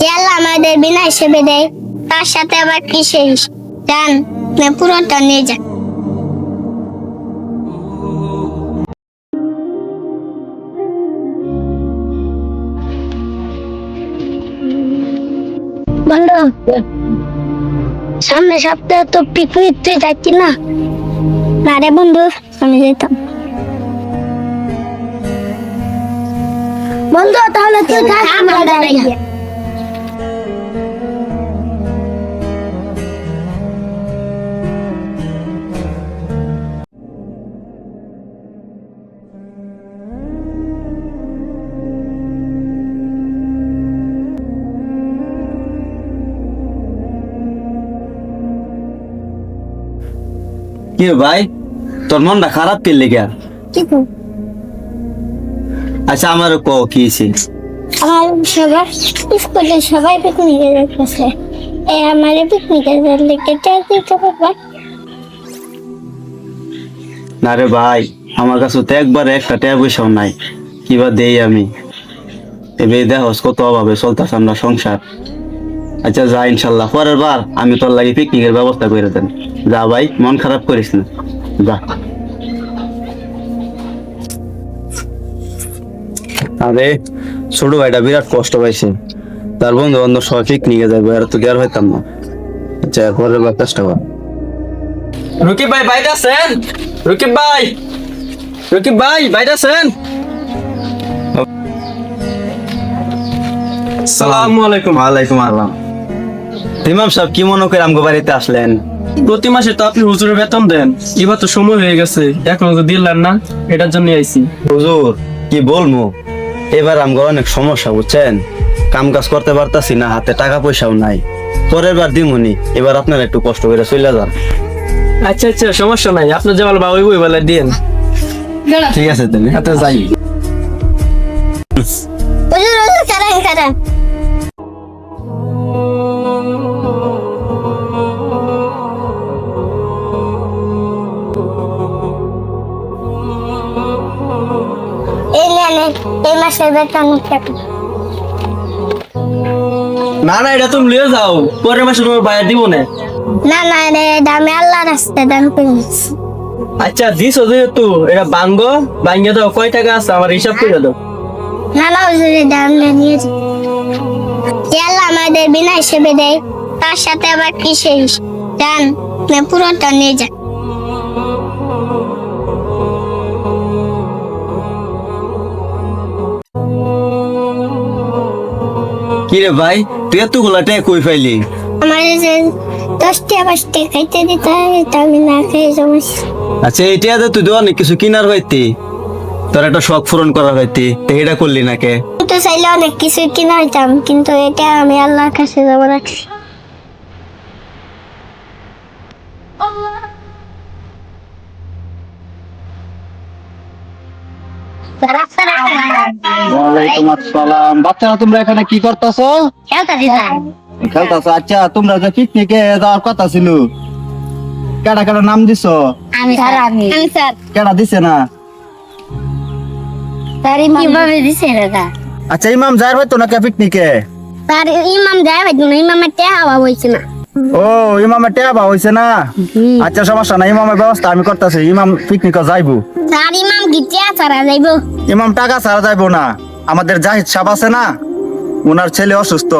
যে আল্লাহ আমাদের বিনা হিসেবে দেয়। তার সাথে আবার হিসেব? যান পুরোটা নিয়ে যান বন্ধু সামনে সপ্তাহে তো পিকনিক তুই যাচ্ছি না? না রে বন্ধু আমি যেতাম। বন্ধু তাহলে তুই কি ভাই? তোর মনটা খারাপ পেল লেগে? আচ্ছা আমার ক কি স্কুলে সবাই পিকনিকে যাচ্ছে এ আমার পিকনিকে লেগে চাই দিতে পারবা? না রে ভাই আমার কাছে তো একবার একটা টাকা পয়সাও নাই। কিবা দেই আমি? এবার দেখোস কত অভাবে চলতেছে আমরা সংসার। আচ্ছা যা ইনশাল্লাহ। পরের বার আমি তোর লাগি পিকনিকের ব্যবস্থা করে দেন। যা ভাই মন খারাপ করিস না। যা। আরে ছোট ভাইটা বিরাট কষ্ট পাইছে। তার বন্ধু বান্ধব সবাই পিকনিকে যাবে আর তো গের হইতাম না। আচ্ছা পরের বার চেষ্টা কর। রকিব ভাই বাইরে আছেন? রকিব ভাই! রকিব ভাই বাইরে আছেন? সালামু আলাইকুম। ওয়ালাইকুম আসসালাম। ইমাম সাহেব কি মনে করে আমগো বাড়িতে আসলেন? প্রতি মাসে তো আপনি হুজুরের বেতন দেন। এবার তো সময় হয়ে গেছে এখনও তো দিলেন না এটার জন্য আইছি। হুজুর কি বলব এবার আমগো অনেক সমস্যা বুঝছেন? কাম কাজ করতে পারতাছি না হাতে টাকা পয়সাও নাই। পরের বার দিমুনি এবার আপনারা একটু কষ্ট করে চলে যান। আচ্ছা আচ্ছা সমস্যা নাই আপনার যেমন বাবা ওই বেলা দিন ঠিক আছে তাহলে হাতে যাই। হুজুর হুজুর কারান কারান এই মাসের বেতন না না এটা তুমি লিয়ে যাও। পরের মাসে তোমার বাইরে দিব না। না না আল্লাহ আচ্ছা দিস যেহেতু এটা বাঙ্গো বাঙ্গে দাও কয় টাকা আছে? আমার হিসাব করে দাও। না না হুজুরের দাম নিয়ে যান যে আল্লাহ আমাদের বিনা হিসেবে দেয়। তার সাথে আবার কিসের পুরোটা নিয়ে যান কি রে ভাই তুই এতগুলা টাকা কই পাইলি? আমার দশটা পাঁচটা খাইতে দিতে এটা আমি না খেয়ে সমস্যা আচ্ছা এইটা তো তুই অনেক কিছু কিনার হইতি। তোর একটা শখ পূরণ করার হইতি তো এটা করলি না কে আমি তো চাইলে অনেক কিছু কিনা হইতাম কিন্তু এটা আমি আল্লাহর কাছে জমা রাখছি। ওয়ালাইকুম আসসালাম। বাচ্চারা তোমরা এখানে কি করতেছো? খেলতেছো আচ্ছা তোমরা যে পিকনিকে যাওয়ার কথা ছিল কেডা কেডা নাম দিছো? আমি স্যার আমি। স্যার। কেডা দিছে না? স্যার কীভাবে দিছে দাদা আচ্ছা ইমাম যার হয়তো না কে পিকনিকে স্যার ইমাম যায় হয়তো না ইমামের টেহা হওয়া হয়েছে না। ও টেবা হইছে না? আচ্ছা সমস্যা নাই ইমামের ব্যবস্থা আমি করতেছি। ইমাম পিকনিকে যাইবো। ইমাম ছাড়া যাইব? ইমাম টাকা ছাড়া যাইবো না। আমাদের জাহিদ সাহেব আছে না? ওনার ছেলে অসুস্থ।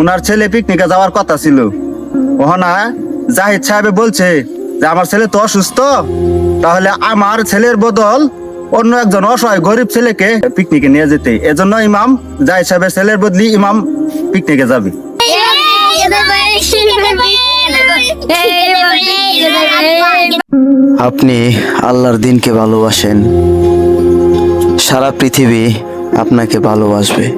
ওনার ছেলে পিকনিকে যাওয়ার কথা ছিল। ওহনা জাহিদ সাহেব বলছে যে আমার ছেলে তো অসুস্থ। তাহলে আমার ছেলের বদল অন্য একজন অসহায় গরিব ছেলেকে পিকনিকে নিয়ে যেতে। এজন্য ইমাম জাহিদ সাহেবের ছেলের বদলি ইমাম পিকনিকে যাবে। আপনি আল্লাহর দিনকে ভালোবাসেন। সারা পৃথিবী আপনাকে ভালোবাসবে।